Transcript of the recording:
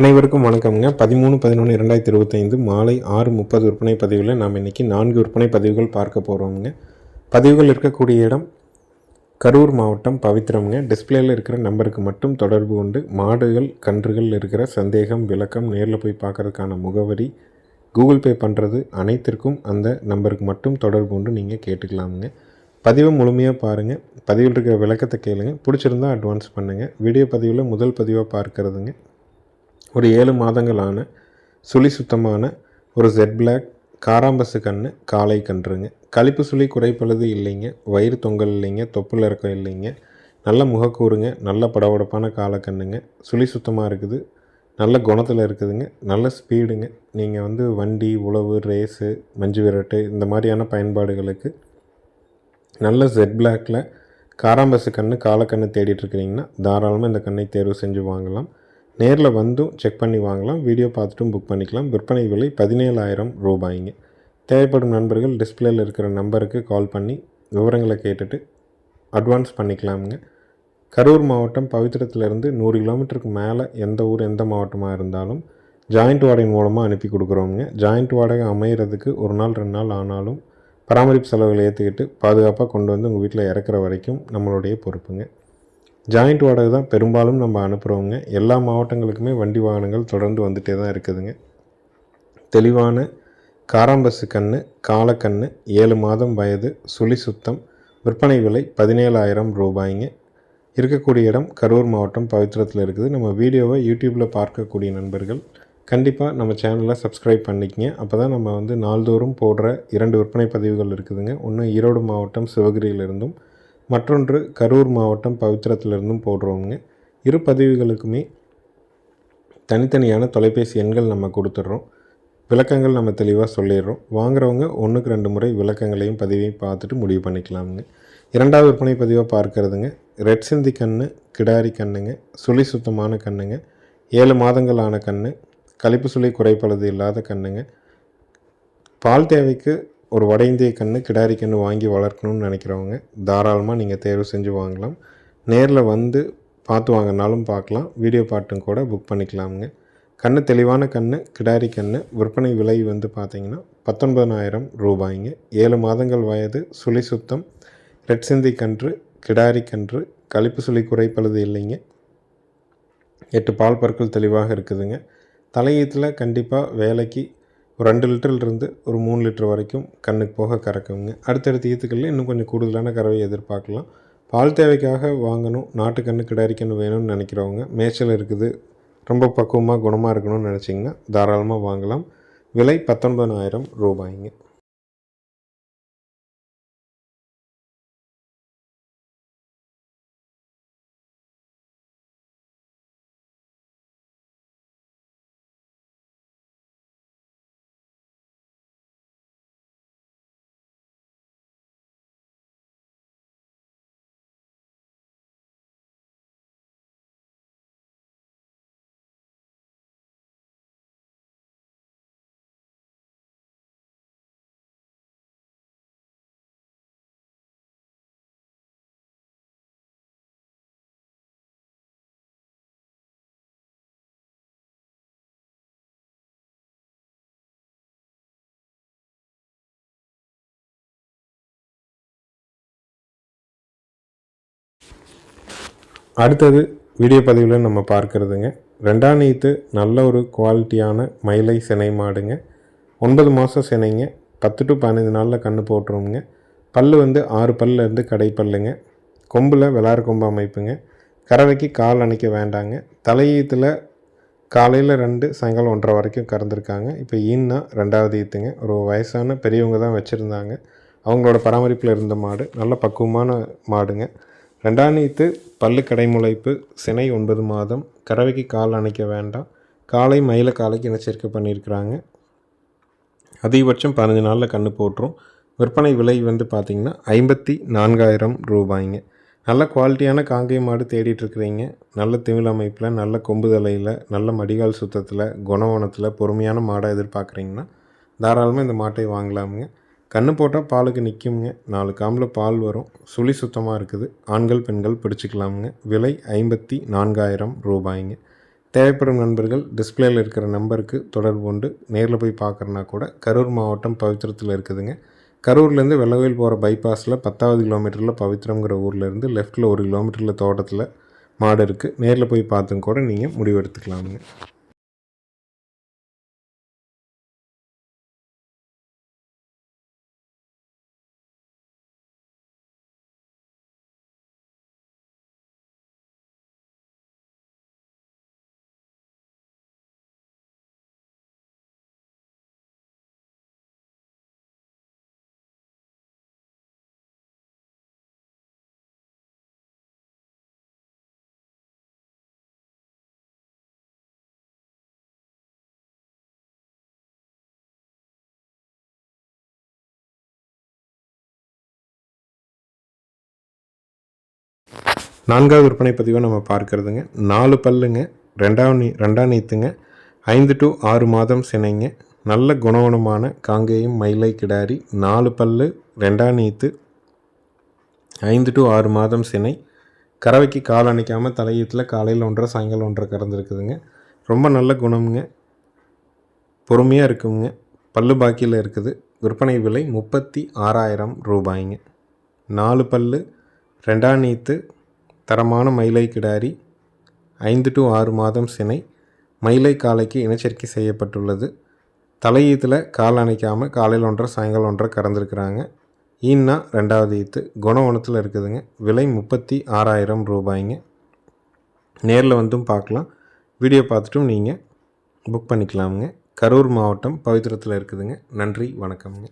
அனைவருக்கும் வணக்கம்ங்க. பதிமூணு பதினொன்று இரண்டாயிரத்தி இருபத்தைந்து மாலை ஆறு முப்பது விற்பனை பதிவில் நாம் இன்றைக்கி நான்கு விற்பனை பதிவுகள் பார்க்க போகிறோம்ங்க பதிவுகள் இருக்கக்கூடிய இடம் கரூர் மாவட்டம் பவித்திரம்ங்க. டிஸ்பிளேயில் இருக்கிற நம்பருக்கு மட்டும் தொடர்பு கொண்டு மாடுகள் கன்றுகள் இருக்கிற சந்தேகம் விளக்கம் நேரில் போய் பார்க்குறதுக்கான முகவரி கூகுள் பே பண்ணுறது அனைத்திற்கும் அந்த நம்பருக்கு மட்டும் தொடர்பு கொண்டு நீங்கள் கேட்டுக்கலாமுங்க. பதிவை முழுமையாக பாருங்கள் பதிவில் இருக்கிற விளக்கத்தை கேளுங்க. பிடிச்சிருந்தா அட்வான்ஸ் பண்ணுங்கள் வீடியோ பதிவில் முதல் பதிவாக பார்க்கறதுங்க. ஒரு ஏழு மாதங்களான சுழி சுத்தமான ஒரு ஜெட் பிளாக் காராம்பசு கன்று காலை கன்றுங்க. கழிப்பு சுழி குறைப்பளது இல்லைங்க வயிறு தொங்கல் இல்லைங்க தொப்புள் இறக்கம் இல்லைங்க. நல்ல முகக்கூறுங்க நல்ல படபடப்பான காலக்கண்ணுங்க சுழி சுத்தமாக இருக்குது நல்ல குணத்தில் இருக்குதுங்க நல்ல ஸ்பீடுங்க. நீங்கள் வந்து வண்டி உழவு ரேஸு மஞ்சு விரட்டு இந்த மாதிரியான பயன்பாடுகளுக்கு நல்ல ஜெட் பிளாக்கில் காராம்பசு கன்று காலக்கண்ணு தேடிட்டு இருக்கிறீங்கன்னா தாராளமாக இந்த கண்ணை தேர்வு செஞ்சு வாங்கலாம். நேரில் வந்தும் செக் பண்ணி வாங்கலாம். வீடியோ பார்த்துட்டும் புக் பண்ணிக்கலாம். விற்பனை விலை பதினேழாயிரம் ரூபாய்ங்க. தேவைப்படும் நண்பர்கள் டிஸ்பிளேயில் இருக்கிற நம்பருக்கு கால் பண்ணி விவரங்களை கேட்டுட்டு அட்வான்ஸ் பண்ணிக்கலாமுங்க. கரூர் மாவட்டம் பவித்திரத்திலிருந்து நூறு கிலோமீட்டருக்கு மேலே எந்த ஊர் எந்த மாவட்டமாக இருந்தாலும் ஜாயிண்ட் வாடகை மூலமாக அனுப்பி கொடுக்குறோமுங்க. ஜாயிண்ட் வாடகை அமையிறதுக்கு ஒரு நாள் ரெண்டு நாள் ஆனாலும் பராமரிப்பு செலவுகளை ஏற்றுக்கிட்டு பாதுகாப்பாக கொண்டு வந்து உங்கள் வீட்டில் இறக்குற வரைக்கும் நம்மளுடைய பொறுப்புங்க. ஜாயிண்ட் வாடகை தான் பெரும்பாலும் நம்ம அனுப்புகிறவங்க எல்லா மாவட்டங்களுக்குமே வண்டி வாகனங்கள் தொடர்ந்து வந்துகிட்டே தான் இருக்குதுங்க. தெளிவான காராம்பசு கன்று காலக்கண்ணு ஏழு மாதம் வயது சுழி சுத்தம் விற்பனை விலை பதினேழாயிரம் ரூபாய்ங்க. இருக்கக்கூடிய இடம் கரூர் மாவட்டம் பவித்திரத்தில் இருக்குது. நம்ம வீடியோவை யூடியூப்பில் பார்க்கக்கூடிய நண்பர்கள் கண்டிப்பாக நம்ம சேனலை சப்ஸ்கிரைப் பண்ணிக்கங்க. அப்போ தான் நம்ம வந்து நாள்தோறும் போடுற இரண்டு விற்பனை பதிவுகள் இருக்குதுங்க. ஒன்று ஈரோடு மாவட்டம் சிவகிரியிலிருந்தும் மற்றொன்று கரூர் மாவட்டம் பவித்திரத்திலிருந்தும் போடுறோங்க இரு பதிவுகளுக்குமே தனித்தனியான தொலைபேசி எண்கள் நம்ம கொடுத்துட்றோம். விளக்கங்கள் நம்ம தெளிவாக சொல்லிடுறோம். வாங்குறவங்க ஒன்றுக்கு ரெண்டு முறை விளக்கங்களையும் பதிவையும் பார்த்துட்டு முடிவு பண்ணிக்கலாமுங்க. இரண்டாவது விற்பனை பதிவாக பார்க்கறதுங்க. ரெட் சிந்தி கன்று கிடாரி கண்ணுங்க சுழி சுத்தமான கண்ணுங்க ஏழு மாதங்கள் ஆன கன்று கழிப்பு சுழி குறைப்பழுது இல்லாத கண்ணுங்க. பால் தேவைக்கு ஒரு வட இந்திய கன்று கிடாரி கன்று வாங்கி வளர்க்கணும்னு நினைக்கிறவங்க தாராளமாக நீங்கள் தேர்வு செஞ்சு வாங்கலாம். நேரில் வந்து பார்த்து வாங்கினாலும் பார்க்கலாம். வீடியோ பாட்டும் கூட புக் பண்ணிக்கலாமுங்க. கன்று தெளிவான கன்று கிடாரி கன்று விற்பனை விலை வந்து பார்த்திங்கன்னா பத்தொன்பதாயிரம் ரூபாய்ங்க. ஏழு மாதங்கள் வயது சுழி சுத்தம் ரெட் சிந்தி கன்று கிடாரி கன்று கழிப்பு சுழி குறைப்பழுது இல்லைங்க. எட்டு பால் பற்கள் தெளிவாக இருக்குதுங்க. தலையீத்தில் கண்டிப்பாக வேலைக்கு ஒரு ரெண்டு லிட்டர்லேருந்து ஒரு மூணு லிட்டர் வரைக்கும் கண்ணுக்கு போக கறக்குங்க. அடுத்தடுத்த ஈத்துக்களில் இன்னும் கொஞ்சம் கூடுதலான கறவை எதிர்பார்க்கலாம். பால் தேவைக்காக வாங்கணும் நாட்டு கண்ணு கிடாரி கன்று வேணும்னு நினைக்கிறவங்க மேய்ச்சல் இருக்குது ரொம்ப பக்குவமாக குணமாக இருக்கணும்னு நினச்சிங்கன்னா தாராளமாக வாங்கலாம். விலை பத்தொன்பதாயிரம் ரூபாய்ங்க. அடுத்தது வீடியோ பதிவில் நம்ம பார்க்குறதுங்க. ரெண்டாம் நீத்து நல்ல ஒரு குவாலிட்டியான மயிலை சினை மாடுங்க. ஒன்பது மாதம் சினைங்க. பத்து டு பதினஞ்சு நாளில் கன்று போட்டுருவோங்க பல் வந்து ஆறு பல்லேருந்து கடைப்பல்லுங்க. கொம்பில் விளாறு கொம்பு அமைப்புங்க. கறவைக்கு கால் அணைக்க வேண்டாங்க. தலையீத்தில் காலையில் ரெண்டு சாயங்காலம் ஒன்றரை வரைக்கும் கறந்துருக்காங்க. இப்போ ஈன்னா ரெண்டாவது ஈத்துங்க. ஒரு வயசான பெரியவங்க தான் வச்சுருந்தாங்க. அவங்களோட பராமரிப்பில் இருந்த மாடு. நல்ல பக்குவமான மாடுங்க. ரெண்டாம் பல்லு கடைமுளைப்பு சினை ஒன்பது மாதம் கறவைக்கு கால் அணைக்க வேண்டாம் காலை மயில காலைக்கு இனச்சேர்க்கை பண்ணியிருக்கிறாங்க. அதிகபட்சம் பதினஞ்சு நாளில் கன்று போட்டுரும். விற்பனை விலை வந்து பார்த்திங்கன்னா ஐம்பத்தி நான்காயிரம் ரூபாய்ங்க. நல்ல குவாலிட்டியான காங்கேய மாடு தேடிட்டுருக்குறீங்க. நல்ல திமிழ் அமைப்பில் நல்ல கொம்பு தலையில் நல்ல மடிகால் சுத்தத்தில் குணவனத்தில் பொறுமையான மாடை எதிர்பார்க்குறீங்கன்னா தாராளமாக இந்த மாட்டை வாங்கலாமுங்க. கன்று போட்டால் பாலுக்கு நிற்குங்க நாலு காம்பில் பால் வரும். சுழி சுத்தமாக இருக்குது. ஆண்கள் பெண்கள் பிடிச்சிக்கலாமுங்க. விலை ஐம்பத்தி நான்காயிரம் ரூபாய்ங்க. தேவைப்படும் நண்பர்கள் டிஸ்பிளேயில் இருக்கிற நம்பருக்கு தொடர்பு கொண்டு நேரில் போய் பார்க்குறனா கூட கரூர் மாவட்டம் பவித்திரத்தில் இருக்குதுங்க. கரூர்லேருந்து வெள்ளவேல் போகிற பைபாஸில் பத்தாவது கிலோமீட்டரில் பவித்திரங்கிற ஊர்லேருந்து லெஃப்ட்டில் ஒரு கிலோமீட்டரில் தோட்டத்தில் மாடு இருக்குது நேரில் போய் பார்த்துங்க கூட நீங்கள் முடிவெடுத்துக்கலாமுங்க நான்காவது விற்பனை பதிவை நம்ம பார்க்கறதுங்க. நாலு பல்லுங்க ரெண்டாம் நீ ரெண்டாம் நீத்துங்க ஐந்து டு ஆறு மாதம் சினைங்க. நல்ல குணவனமான காங்கேயம் மயிலை கிடாரி நாலு பல்லு ரெண்டாம் நீத்து ஐந்து டு ஆறு மாதம் சினை. கறவைக்கு கால் அணைக்காமல் தலையீட்டில் காலையில் ஒன்றரை சாயங்காலம் ஒன்றரை கறந்துருக்குதுங்க. ரொம்ப நல்ல குணம்ங்க. பொறுமையாக இருக்குங்க. பல்லு பாக்கியில் இருக்குது. விற்பனை விலை முப்பத்தி ஆறாயிரம் ரூபாய்ங்க. நாலு பல்லு ரெண்டாம் நீத்து தரமான மயிலை கிடாரி ஐந்து டு ஆறு மாதம் சினை மயிலை காலைக்கு இனச்சரிக்கை செய்யப்பட்டுள்ளது. தலையீத்தில் கால் அணைக்காமல் காலையில் ஒன்றரை சாயங்காலம் ஒன்றரை கறந்துருக்குறாங்க. ஈன்னா ரெண்டாவது ஈத்து குணவனத்தில் இருக்குதுங்க. விலை முப்பத்தி ஆறாயிரம் ரூபாய்ங்க. நேரில் வந்தும் பார்க்கலாம் வீடியோ பார்த்துட்டும் நீங்கள் புக் பண்ணிக்கலாமுங்க. கரூர் மாவட்டம் பவித்திரத்தில் இருக்குதுங்க. நன்றி வணக்கம்ங்க.